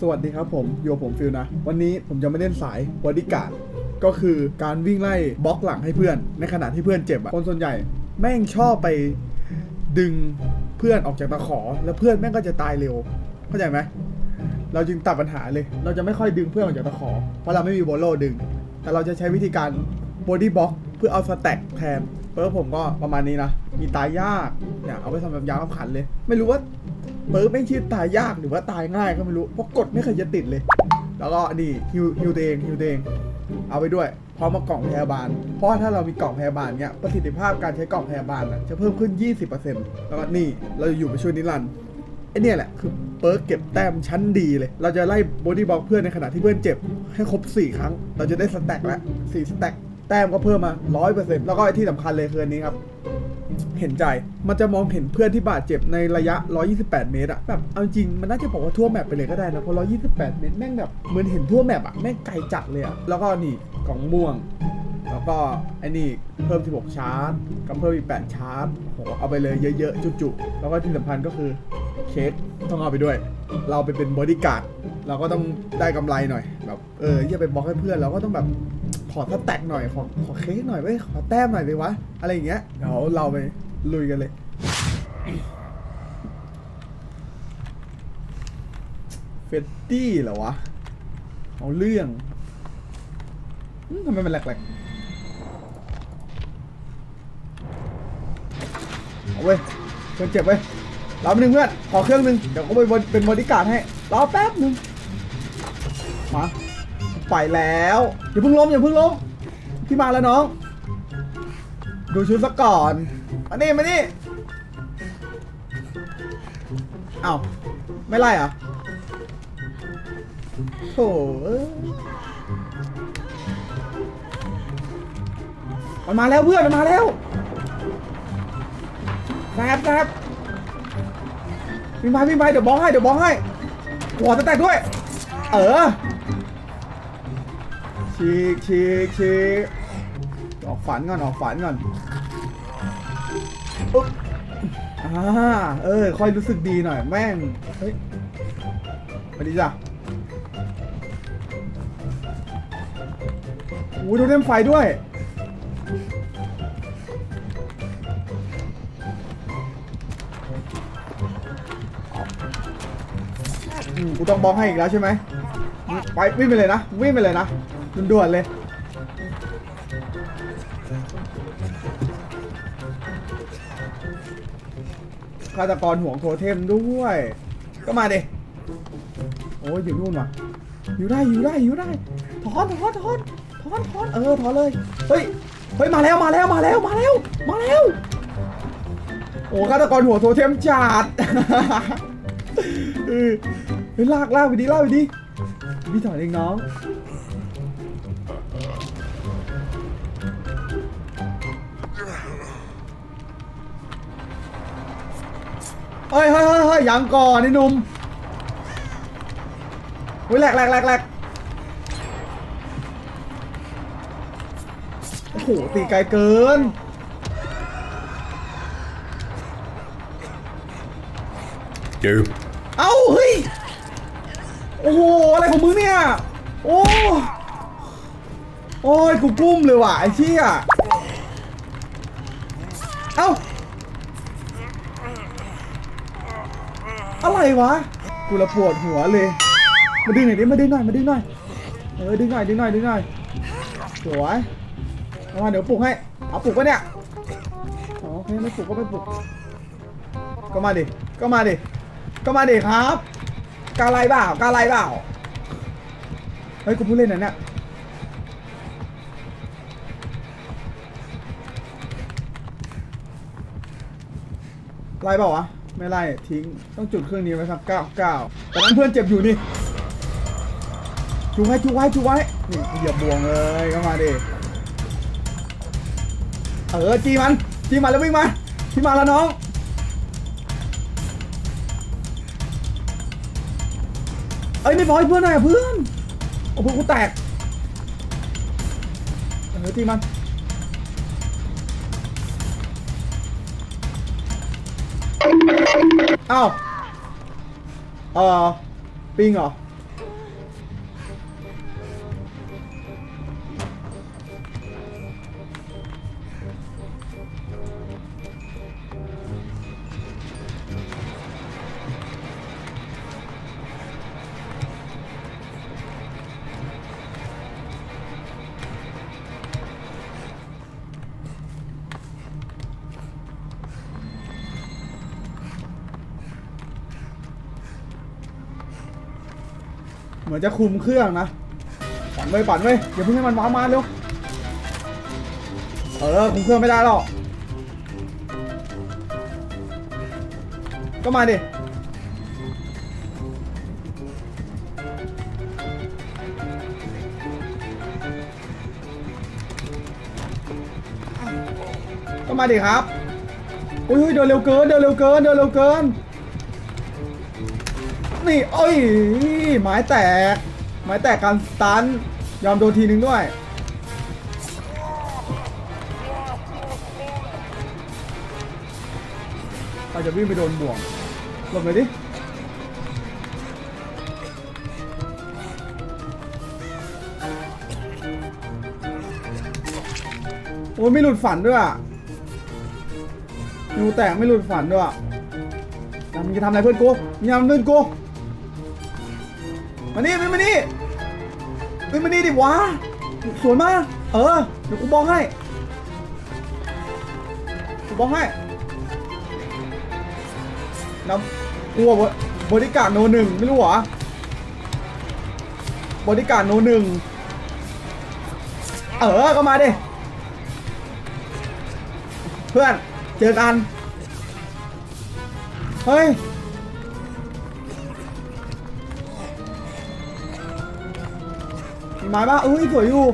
สวัสดีครับผมอยู่กับผมฟิลนะ วันนี้ผมจะไม่เล่นสายบอดี้การ์ดก็คือการวิ่งไล่บล็อกหลังให้เพื่อน ในขณะที่เพื่อนเจ็บอะคนส่วนใหญ่ แม่งชอบไปดึงเพื่อนออกจากตะขอ แล้วเพื่อนแม่งก็จะตายเร็ว เข้าใจไหมเราจึงตัดปัญหาเลย เราจะไม่ค่อยดึงเพื่อนออกจากตะขอ เพราะเราไม่มีโบโลดึง แต่เราจะใช้วิธีการบอดี้บล็อกเพื่อเอาสแต็กแทนเปิร์ผมก็ประมาณนี้นะ มีตายยากเนี่ยเอาไปทำแบบยาวขันเลย ไม่รู้ว่า เปิร์ไม่ชื่อตายยากหรือว่าตายง่ายก็ไม่รู้เพราะกดไม่เคยจะติดเลย แล้วก็นี่ฮิวฮิวตัวเองฮิวตัวเองเอาไปด้วยพร้อมมากล่องพยาบาล เพราะถ้าเรามีกล่องพยาบาลเนี้ยประสิทธิภาพการใช้กล่องพยาบาลน่ะจะเพิ่มขึ้น 20%แล้วก็นี่เราอยู่ไปช่วยนิรันดร์ไอเนี่ยแหละคือเปิร์กเก็บแต้มชั้นดีเลย เราจะไล่บอดี้บล็อกเพื่อนในขณะที่เพื่อนเจ็บให้ครบ 4 ครั้ง เราจะได้สแต็กแล้ว4สแต็กแต้มก็เพิ่มมา 100%แล้วก็ไอที่สำคัญเลยคืออันนี้ครับ เห็นใจ มันจะมองเห็นเพื่อนที่บาดเจ็บในระยะ 128 เมตรอะแบบเอาจริงมันน่าจะบอกว่าทั่วแมปไปเลยก็ได้นะเพราะ 128 เมตรแม่งแบบเหมือนเห็นทั่วแมปอะแม่งไกลจัดเลยอะแล้วก็นี่กล่องม่วง แล้วก็ไอ้นี่เพิ่ม 16 ชาร์จกับเพิ่มอีก 8 ชาร์จโหเอาไปเลยเยอะๆ จุๆแล้วก็ที่สำคัญก็คือเค้กต้องเอาไปด้วย เราไปเป็นบอดี้การ์ดเราก็ต้องได้กำไรหน่อยแบบเอออย่าไปบล็อกให้เพื่อนเราก็ต้องแบบ อสแต็กหน่อยขอขอเค้กหน่อยเว้ยขอแต้มหน่อยเลยวะอะไรอย่างเงี้ยเดี๋ยวเราไปลุยกันเลยเฟตตี้เหรอวะเอาเรื่องอืมทำไมมันแหลกๆเอาเว้ยเพื่อนเจ็บเว้ยรอแป๊บนึงเพื่อนขอเครื่องนึงเดี๋ยวก็ไปบนเป็นบริการดให้รอแป๊บนึงมา ไปแล้วอย่าเพิ่งล้มอย่าเพิ่งล้มพี่มาแล้วน้อง ดูชุดซะก่อนมานี่มานี่เอ้าไม่ไล่เหรอโถ่เอ้ยมันมาแล้วเพื่อนมันมาแล้วแซบแซบวิ่งไปวิ่งไปเดี๋ยวบล็อกให้เดี๋ยวบล็อกให้หัวจะแตกด้วย เออ ฉีกฉีกฉีกออกฝันก่อนออกฝันก่อนอุ๊บอ่าเออ ค่อยรู้สึกดีหน่อย แม่ง เฮ้ยสวัสดีจ้ะโอ้ดนเล่มไฟด้วยอืมกูต้องบล็อกให้อีกแล้วใช่ไหมไปวิ่งไปเลยนะวิ่งไปเลยนะ ด่วนๆเลย ฆาตกรห่วงโทเทมด้วย ก็มาดิโอ้ยอยู่นู่นว่ะอยู่ได้อยู่ได้อยู่ได้ถอนถอนถอนถอนถอนเออถอนเลยเฮ้ยเฮ้ยมาแล้วมาแล้วมาแล้วมาแล้วมาแล้วโอ้ฆาตกรห่วโทเทมจัดเฮ้ยลากลากไปดิลากไปดิพี่ถอยเองน้อง เฮ้ยเฮ้ยเฮ้ยเฮ้ยยังก่อนนี่หนุ่มเฮ้ยแหลกแหลกแหลกแหลกโอ้โหตีไกลเกิน You. เอ้าเฮ้ย โอ้โห อะไรของมึงเนี่ย โอ้ โอ้ยกูกลุ้มเลยว่ะไอ้เชี่ยเอ้า อะไรวะ กูละปวดหัวเลย มาดึงหน่อยดิมาดึงหน่อย มาดึงหน่อย เออ ดึงหน่อย ดึงหน่อย ดึงหน่อย สวยเอามาเดี๋ยวปลุกให้ เอาปลุกปะเนี่ยอ๋อโอเคไม่ปลุกก็ไม่ปลุก ก็มาดิ ก็มาดิ ก็มาดิครับกาไลเปล่ากาไลเปล่า เฮ้ย กูพูดเล่นนะเนี่ยไล่เปล่าวะ ไม่ไล่ทิ้งต้องจุดเครื่องนี้ไว้ครับเก้าเก้าแต่นั้นเพื่อนเจ็บอยู่นี่จูไว้จูไว้จูไว้นี่เหยียบบวงเลยก็มาดิเออจีมันจีมันแล้ววิ่งมาจีมาแล้วน้องเอ้ยไม่บอยเพื่อนหน่อยเพื่อนโอ้โหกูแตกเออตีมัน อ้าวเออปิงเหรอ เหมือนจะคุมเครื่องนะปั่นไว้ปั่นไว้อย่าเพิ่งให้มันว้าวมาเร็วเออคุมเครื่องไม่ได้หรอกก็มาดิก็มาดิครับอุ้ยเดินเร็วเกินเดินเร็วเกินเดินเร็วเกิน นี่เอ้ยไม้แตกไม้แตกการสตันยอมโดนทีนึงด้วยอาจะวิ่งไปโดนบ่วงหลบเลยดิโอ้ยไม่หลุดฝันด้วยอะนูแตกไม่หลุดฝันด้วยอะแล้วมึงจะทำอะไรเพื่อนกูมึงทำเพื่อนกู มานี่มานี่เฮ้ยมานี่ดิวะสวยมาก เออ เดี๋ยวกูบอกให้กูบอกให้น้ำกลัวบริการโนหนึ่งไม่รู้หรอบริการโนหนึ่งเออ ก็มาดิ เพื่อน เจอกัน เฮ้ย ไม้ป่ะอุ้ยสวยอยู่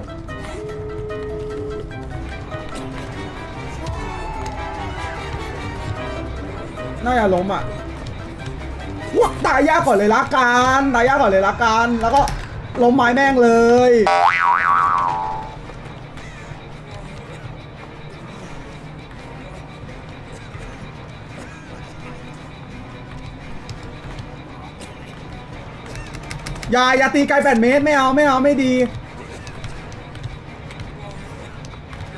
น่าจะล้มอะว้าตายยากก่อนเลยละกันตายยากก่อนเลยละกัน แล้วก็ล้มไม้แม่งเลย อย่าอย่าตีไกลแปดเมตรไม่เอาไม่เอาไม่ดี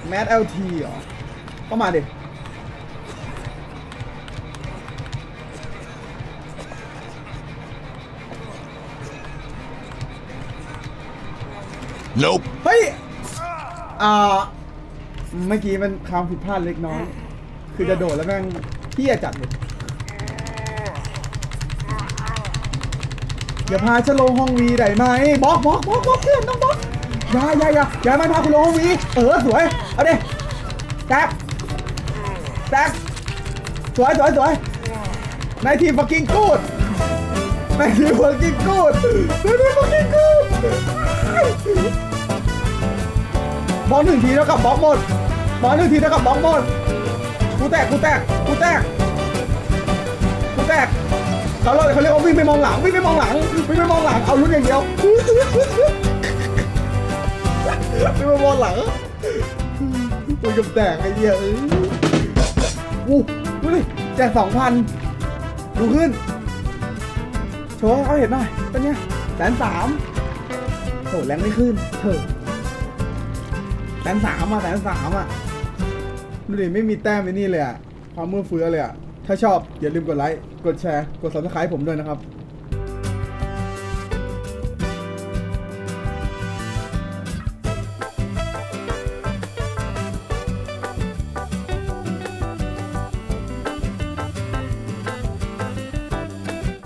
แมสเอลทีเหรอก็มาดิ Nope. เฮ้ยอ่าเมื่อกี้มันความผิดพลาดเล็กน้อย คือจะโดดแล้วแม่งเที่ยจัดเลย อย่าพาฉันลงห้องวีได้ไหมบล็อกบล็อกบล็อกบล็อกเพื่อนต้องบล็อกอย่าอย่าอย่าอย่าให้มันพาคุณลงห้องวีเออสวยเอาดิแท็กแท็กสวยสวยสวยในทีมฟักกิ้งกูดในทีมฟักกิ้งกูดในทีมฟักกิ้งกูดบอลหนึ่งทีเท่ากับบล็อกหมดบอลหนึ่งทีเท่ากับบล็อกหมดกูแตกกูแตกกูแตกกูแตก เขาเรียกเขาเรียกว่าวิ่งไปมองหลังวิ่งไปมองหลังวิ่งไปมองหลังเอาลุ้นอย่างเดียววิ่งไปมองหลังกูกับแตกไอ้เหี้ยอ้ยวู้ดูดิแจกสองพันดูขึ้นโชว์เขาเห็นหน่อยเป็นไงแสนสามโหแรงไม่ขึ้นเถอะแสนสามอะแสนสามอะดูดิไม่มีแต้มไอ้นี่เลยอะความมือเฟือเลยอะ ถ้าชอบอย่าลืมกดไลค์ กดแชร์ กด subscribe ผมด้วยนะครับ